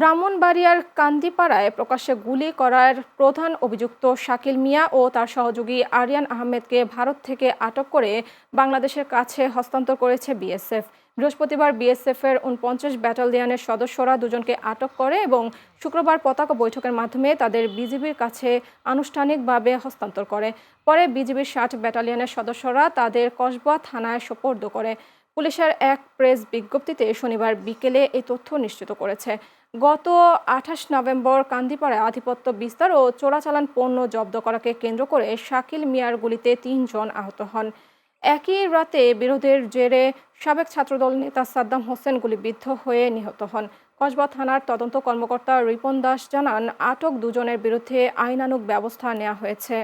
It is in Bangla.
ব্রাহ্মণবাড়িয়ার কান্দিপাড়ায় প্রকাশ্যে গুলি করার প্রধান অভিযুক্ত শাকিল মিয়া ও তার সহযোগী আরিয়ান আহমেদকে ভারত থেকে আটক করে বাংলাদেশের কাছে হস্তান্তর করেছে বিএসএফ। বৃহস্পতিবার বিএসএফ এর উনপঞ্চাশ ব্যাটালিয়নের সদস্যরা দুজনকে আটক করে এবং শুক্রবার পতাকা বৈঠকের মাধ্যমে তাদের বিজিবির কাছে আনুষ্ঠানিকভাবে হস্তান্তর করে। পরে বিজিবির ষাট ব্যাটালিয়নের সদস্যরা তাদের কসবা থানায় সোপর্দ করে। পুলিশের এক প্রেস বিজ্ঞপ্তিতে শনিবার বিকেলে এই তথ্য নিশ্চিত করেছে। গত আঠাশ নভেম্বর কান্দিপাড়ায় আধিপত্য বিস্তার ও চোরাচালান পণ্য জব্দ করাকে কেন্দ্র করে শাকিল মিয়ার গুলিতে তিনজন আহত হন। একই রাতে বিরোধের জেরে সাবেক ছাত্রদল নেতা সাদ্দাম হোসেন গুলিবিদ্ধ হয়ে নিহত হন। কসবা থানার তদন্ত কর্মকর্তা রিপন দাস জানান, আটক দুজনের বিরুদ্ধে আইনানুগ ব্যবস্থা নেওয়া হয়েছে।